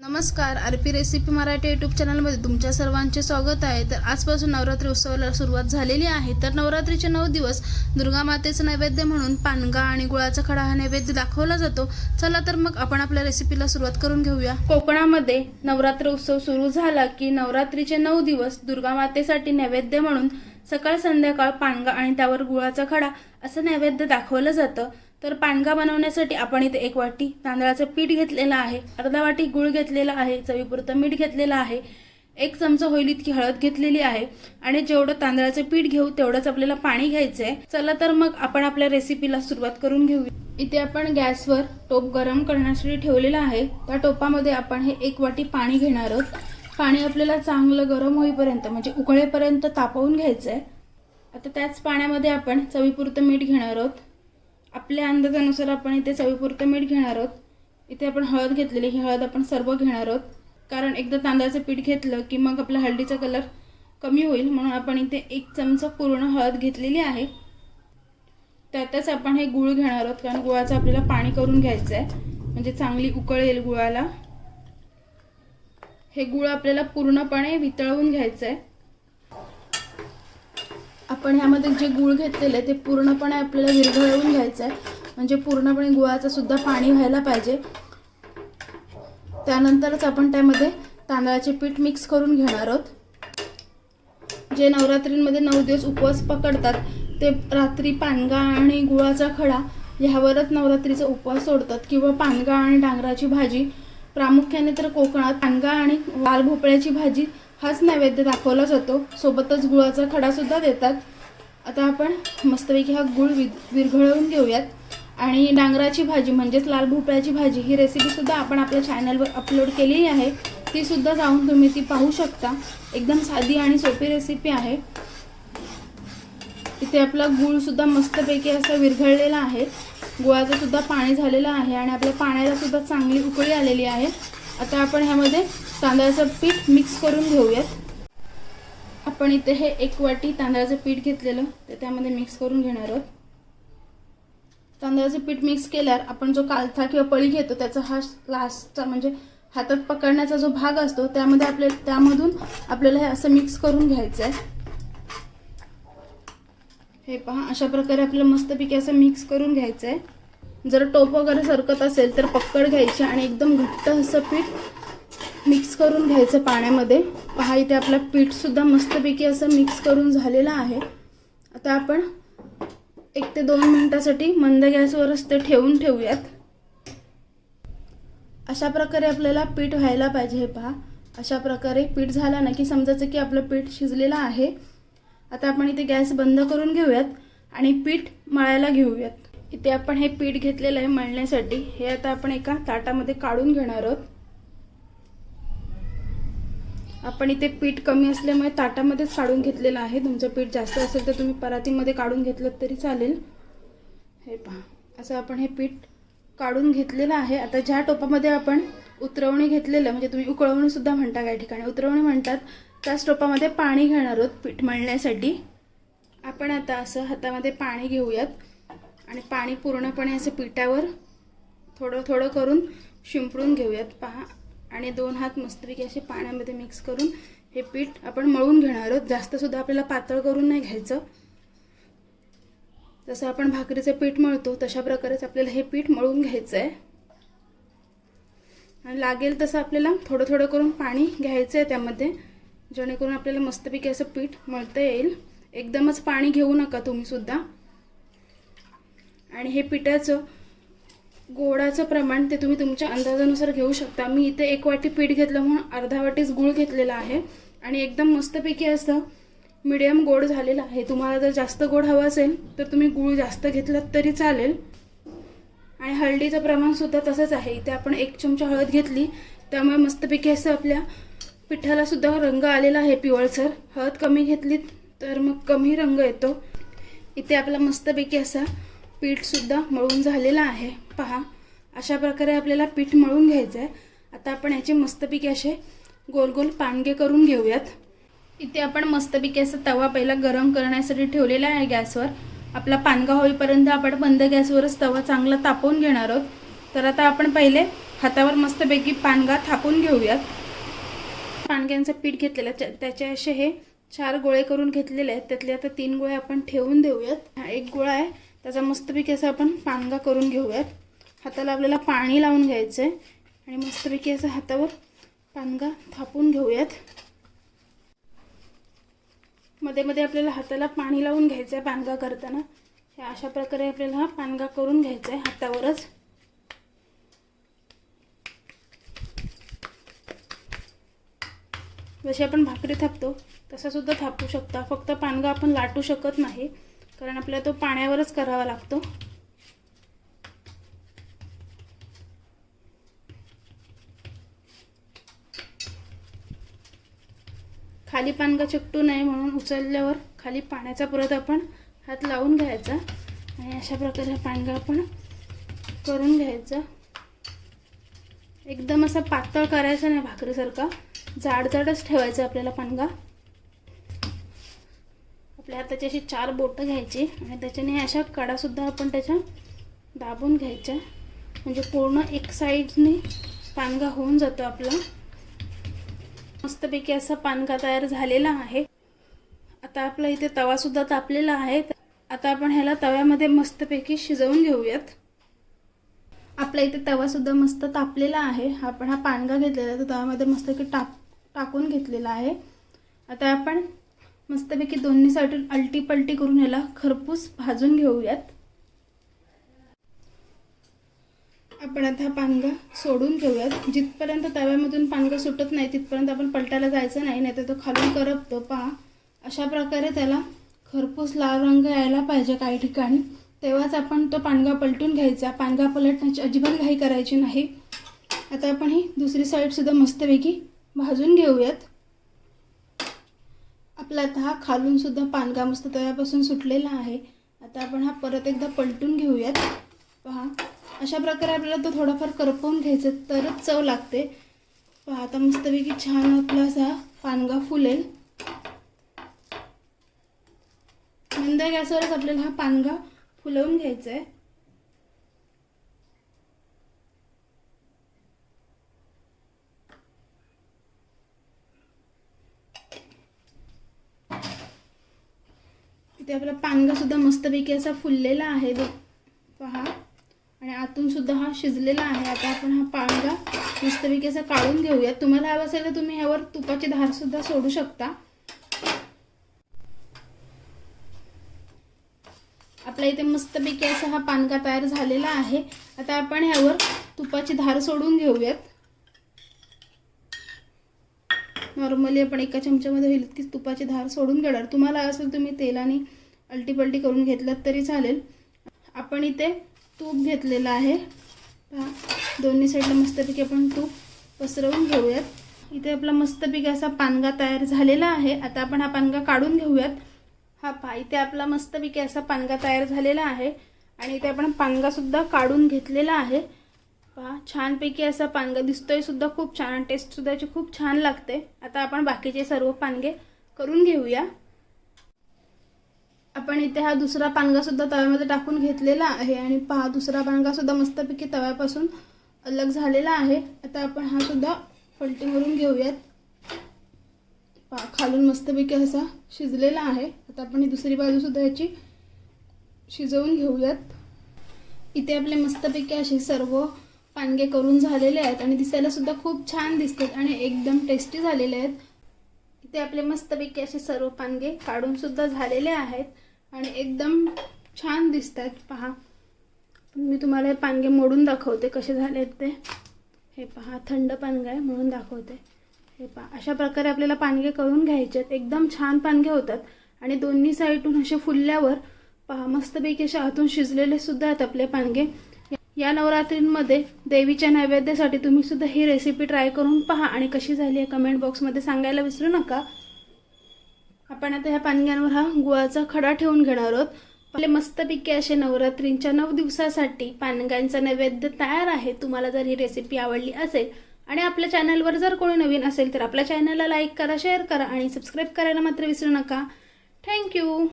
नमस्कार R P recipe Marathi YouTube चॅनलमध्ये तुमच्या सर्वांचे स्वागत आहे. तर आजपासून नवरात्री उत्सवाला सुरुवात झालेली आहे. तर नवरात्रीचे नऊ दिवस दुर्गा मातेचं नैवेद्य म्हणून पानगा आणि गुळाचा खडा हा नैवेद्य दाखवला जातो. चला तर मग आपण आपल्या रेसिपीला सुरुवात करून घेऊया. कोकणामध्ये नवरात्र उत्सव सुरू झाला की नवरात्रीचे नऊ दिवस दुर्गा मातेसाठी नैवेद्य म्हणून सकाळ संध्याकाळ पानगा आणि त्यावर गुळाचा खडा असं नैवेद्य दाखवलं जातं. तर पानगा बनवण्यासाठी आपण इथे एक वाटी तांदळाचं पीठ घेतलेलं आहे अर्धा वाटी गुळ घेतलेला आहे चवीपुरतं मीठ घेतलेलं आहे एक चमचा होईल इतकी हळद घेतलेली आहे आणि जेवढं तांदळाचं पीठ घेऊ तेवढंच आपल्याला पाणी घ्यायचं आहे चला तर मग आपण आपल्या रेसिपीला सुरुवात करून घेऊ इथे आपण गॅसवर टोप गरम करण्यासाठी ठेवलेला आहे. त्या टोपामध्ये आपण हे एक वाटी पाणी घेणार आहोत. पाणी आपल्याला चांगलं गरम होईपर्यंत म्हणजे उकळेपर्यंत तापवून घ्यायचं आहे आता त्याच पाण्यामध्ये आपण चवीपुरतं मीठ घेणार आहोत. आपल्या अंदाजानुसार आपण इथे चवीपुरतं मीठ घेणार आहोत. इथे आपण हळद घेतलेली ही हळद आपण सर्व घेणार आहोत. कारण एकदा तांदळाचं पीठ घेतलं की मग आपला हळदीचा कलर कमी होईल. म्हणून आपण इथे एक चमचा पूर्ण हळद घेतलेली आहे. त्यातच आपण हे गुळ घेणार आहोत कारण गुळाचं आपल्याला पाणी करून घ्यायचं आहे. म्हणजे चांगली उकळ येईल गुळाला. हे गुळ आपल्याला पूर्णपणे वितळवून घ्यायचं आहे. आपण ह्यामध्ये जे गुळ घेतलेलं आहे ते पूर्णपणे आपल्याला विरघळवून घ्यायचं आहे म्हणजे पूर्णपणे गुळाचं सुद्धा पाणी व्हायला पाहिजे. त्यानंतरच आपण त्यामध्ये तांदळाचे पीठ मिक्स करून घेणार आहोत. जे नवरात्रींमध्ये नऊ दिवस उपवास पकडतात ते रात्री पानगा आणि गुळाचा खडा ह्यावरच नवरात्रीचा उपवास सोडतात. किंवा पानगा आणि डांगराची भाजी प्रामुख्याने तर कोकणात पानगा आणि लाल भोपळ्याची भाजी हाच नैवेद्य दाखवला जातो सोबतच गुळाचा खडा सुद्धा देतात. आता आपण मस्तपैकी हा गुळ वि विरघळवून घेऊयात. आणि डांगराची भाजी म्हणजेच लाल भोपळ्याची भाजी ही रेसिपीसुद्धा आपण आपल्या चॅनलवर अपलोड केलेली आहे. ती सुद्धा जाऊन तुम्ही ती पाहू शकता. एकदम साधी आणि सोपी रेसिपी आहे. इथे आपला गुळसुद्धा मस्तपैकी असा विरघळलेला आहे. गुळाचं सुद्धा पाणी झालेलं आहे आणि आपल्या पाण्याला सुद्धा चांगली उकळी आलेली आहे. आता आपण ह्यामध्ये तांदळाचं पीठ मिक्स करून घेऊयात. आपण इथे हे एक वाटी तांदळाचं पीठ घेतलेलं ते त्यामध्ये मिक्स करून घेणार आहोत. तांदळाचं पीठ मिक्स केल्यावर आपण जो कालथा किंवा पळी घेतो त्याचा हा लास्टचा म्हणजे हातात पकडण्याचा जो भाग असतो त्यामध्ये आपल्या त्यामधून आपल्याला हे असं मिक्स करून घ्यायचं आहे. हे पहा अशा प्रकारे आपल्याला मस्तपैकी असं मिक्स करून घ्यायचं आहे. जर टोप वगैरे सरकत असेल तर पक्कड घ्यायची आणि एकदम घट्ट असं पीठ मिक्स करून घ्यायचं पाण्यामध्ये. पहा इथे आपलं पीठसुद्धा मस्तपैकी असं मिक्स करून झालेलं आहे. आता आपण एक ते दोन मिनटासाठी मंद गॅसवरच ते ठेवून ठेवूयात. अशा प्रकारे आपल्याला पीठ व्हायला पाहिजे हे पहा. अशा प्रकारे पीठ झालं ना की समजायचं की आपलं पीठ शिजलेलं आहे. आता आपण इथे गॅस बंद करून घेऊयात आणि पीठ मळायला घेऊयात. इथे आपण हे पीठ घेतलेलं आहे मळण्यासाठी. हे आता आपण एका ताटामध्ये काढून घेणार आहोत. आपण इथे पीठ कमी असल्यामुळे ताटामध्येच काढून घेतलेलं आहे. तुमचं पीठ जास्त असेल तर तुम्ही परातीमध्ये काढून घेतलं तरी चालेल. हे पहा. असं आपण हे पीठ काढून घेतलेलं आहे. आता ज्या टोपामध्ये आपण उतरवणी घेतलेलं म्हणजे तुम्ही उकळवणीसुद्धा म्हणता काही ठिकाणी. उतरवणी म्हणतात त्याच टोपामध्ये पाणी घेणार आहोत पीठ मळण्यासाठी. आपण आता असं हातामध्ये पाणी घेऊयात. आणि पाणी पूर्णपणे असं पिठावर थोडं थोडं करून शिंपडून घेऊयात. पहा. आणि दोन हात मस्तपैकी असे पाण्यामध्ये मिक्स करून हे पीठ आपण मळून घेणार आहोत. जास्तसुद्धा आपल्याला पातळ करून नाही घ्यायचं. जसं आपण भाकरीचं पीठ मळतो तशा प्रकारेच आपल्याला हे पीठ मळून घ्यायचं आहे आणि लागेल तसं आपल्याला थोडं थोडं करून पाणी घ्यायचं आहे त्यामध्ये जेणेकरून आपल्याला मस्तपैकी असं पीठ मळता येईल. एकदमच पाणी घेऊ नका तुम्हीसुद्धा आणि हे पिठाचं गोडाचं प्रमाण ते तुम्ही तुमच्या अंदाजानुसार घेऊ शकता. मी इथे एक वाटी पीठ घेतलं म्हणून अर्धा वाटीच गूळ घेतलेला आहे. आणि एकदम मस्तपैकी असं मिडियम गोड झालेलं आहे. तुम्हाला जर जास्त गोड हवं असेल तर तुम्ही गूळ जास्त घेतलात तरी चालेल. आणि हळदीचं प्रमाणसुद्धा तसंच आहे. इथे आपण एक चमचा हळद घेतली. त्यामुळे मस्तपैकी असं आपल्या पिठालासुद्धा रंग आलेला आहे पिवळसर. हळद कमी घेतली तर मग कमी रंग येतो. इथे आपला मस्तपैकी असा पीठसुद्धा मळून झालेला आहे. पहा अशा प्रकारे आपल्याला पीठ मळून घ्यायचं आहे आता आपण याचे मस्तपैकी असे गोल गोल पानगे करून घेऊयात. इथे आपण मस्तपैकी असा तवा पहिला गरम करण्यासाठी ठेवलेला आहे गॅसवर. आपला पानगा होईपर्यंत आपण बंद गॅसवरच तवा चांगला तापवून घेणार आहोत. तर आता आपण पहिले हातावर मस्तपैकी पानगा थापून घेऊयात. पानग्यांचं पीठ घेतलेलं आहे. त्या- त्याचे असे हे चार गोळे करून घेतलेले आहेत. त्यातले आता तीन गोळे आपण ठेवून देऊयात. हा एक गोळा आहे. त्याचा मस्तपैकी असं आपण पानगा करून घेऊयात. हाताला आपल्याला पाणी लावून घ्यायचं आहे आणि मस्तपैकी असं हातावर पानगा थापून घेऊयात. मध्ये मध्ये आपल्याला हाताला पाणी लावून घ्यायचं आहे पानगा करताना. हे अशा प्रकारे आपल्याला हा पानगा करून घ्यायचा आहे हातावरच. जशी आपण भाकरी थापतो तसा सुद्धा थापू शकता. फक्त पानगा आपण लाटू शकत नाही. कारण आपल्याला तो पाण्यावरच करावा लागतो. खाली पानगा चिकटू नये म्हणून उचलल्यावर खाली पाण्याचा परत आपण हात लावून घ्यायचा आणि अशा प्रकारे पानगा आपण करून घ्यायचा. एकदम असा पातळ करायचा नाही भाकरीसारखा. जाड जाडच आपल्याला पानगा आपल्या हाताची अशी चार बोटं घ्यायची आणि त्याच्याने अशा कडासुद्धा आपण त्याच्या दाबून घ्यायच्या. म्हणजे पूर्ण एक साईडने पानगा होऊन जातो आपला. मस्तपैकी असा पानगा तयार झालेला आहे. आता आपला इथे तवासुद्धा तापलेला आहे. आता आपण ह्याला तव्यामध्ये मस्तपैकी शिजवून घेऊयात. आपल्या इथे तवासुद्धा मस्त तापलेला आहे. आपण हा पानगा घेतलेला आहे तो तव्यामध्ये मस्तपैकी टाक टाकून घेतलेला आहे. आता आपण मस्तपैकी दोन्ही साईडून अलटी पलटी करून याला खरपूस भाजून घेऊयात. आपण आता हा पानगा सोडून घेऊयात. जिथपर्यंत तव्यामधून पानगा सुटत नाही तिथपर्यंत आपण पलटायला जायचं नाही नाहीतर तो खालून करपतो. पहा अशा प्रकारे त्याला खरपूस लाल रंग यायला पाहिजे काही ठिकाणी. तेव्हाच आपण तो पानगा पलटून घ्यायचा. पानगा पलटण्याची अजिबात घाई करायची नाही. आता आपण ही दुसरी साईडसुद्धा मस्तपैकी भाजून घेऊयात. आपला आता हा खालून सुद्धा पानगा मस्त तव्यापासून सुटलेला आहे. आता आपण हा परत एकदा पलटून घेऊयात. पहा अशा प्रकारे आपल्याला तो थोडाफार करपवून घ्यायचा तरच चव लागते. पहा आता मस्तपैकी छान आपला असा पानगा फुलेल. मंद गॅसवरच आपल्याला हा पानगा फुलवून घ्यायचा आहे इथे आपला पानगा सुद्धा मस्तपैकी असा फुललेला आहे पहा. आणि आतून सुद्धा हा शिजलेला आहे. आता आपण हा पानगा मस्तपैकी असा काढून घेऊया तुम्हाला हवं असेल तर तुम्ही ह्यावर तुपाची धार सुद्धा सोडू शकता. आपल्या इथे मस्तपैकी असा हा पानगा तयार झालेला आहे. आता आपण ह्यावर तुपाची धार सोडून घेऊयात. नॉर्मली आपण एका चमच्यामध्ये होईल तुपाची धार सोडून घेणार. तुम्हाला असेल तुम्ही तेलाने अलटीपलटी करून घेतलात तरी चालेल. आपण इथे तूप घेतलेलं आहे. पहा दोन्ही साईडला मस्तपैकी आपण तूप पसरवून घेऊयात. इथे आपला मस्तपैकी असा पानगा तयार झालेला आहे. आता आपण हा पानगा काढून घेऊयात. हा पहा इथे आपला मस्तपैकी असा पानगा तयार झालेला आहे. आणि इथे आपण पानगासुद्धा काढून घेतलेला आहे. पहा छानपैकी असा पानगा दिसतोय सुद्धा खूप छान. आणि टेस्टसुद्धा याची खूप छान लागते. आता आपण बाकीचे सर्व पानगे करून घेऊया. आपण इथे हा दुसरा पानगा सुद्धा तव्यामध्ये टाकून घेतलेला आहे आणि पहा दुसरा पानगा सुद्धा मस्तपैकी तव्यापासून अलग झालेला आहे. आता आपण हा सुद्धा पलटी मारून घेऊयात. पहा खालून मस्तपैकी असा शिजलेला आहे. आता आपण ही दुसरी बाजू सुद्धा याची शिजवून घेऊयात. इथे आपले मस्तपैकी असे सर्व पानगे करून झालेले आहेत आणि दिसायला सुद्धा खूप छान दिसतात आणि एकदम टेस्टी झालेले आहेत. इथे आपले मस्तपैकी असे सर्व पानगे काढून सुद्धा झालेले आहेत. आणि एकदम छान दिसत आहेत पहा मी तुम्हाला हे पानगे मोडून दाखवते कसे झाले आहेत ते. हे पहा थंड पानगं आहे म्हणून दाखवते. हे पहा अशा प्रकारे आपल्याला पानगे करून घ्यायचे आहेत. एकदम छान पानगे होतात. आणि दोन्ही साईडून असे फुलल्यावर पहा मस्तपैकी अशा आतून शिजलेले सुद्धा आहेत आपले पानगे. या नवरात्रींमध्ये देवीच्या नैवेद्यासाठी तुम्ही सुद्धा ही रेसिपी ट्राय करून पहा. आणि कशी झाली आहे कमेंट बॉक्समध्ये सांगायला विसरू नका. आपण आता ह्या पानग्यांवर हा गुळाचा खडा ठेवून घेणार आहोत. आपले मस्तपैकी असे नवरात्रींच्या नऊ दिवसासाठी पानग्यांचा नैवेद्य तयार आहे. तुम्हाला जर ही रेसिपी आवडली असेल आणि आपल्या चॅनलवर जर कोणी नवीन असेल तर आपल्या चॅनलला लाईक करा शेअर करा आणि सबस्क्राईब करायला मात्र विसरू नका. थँक्यू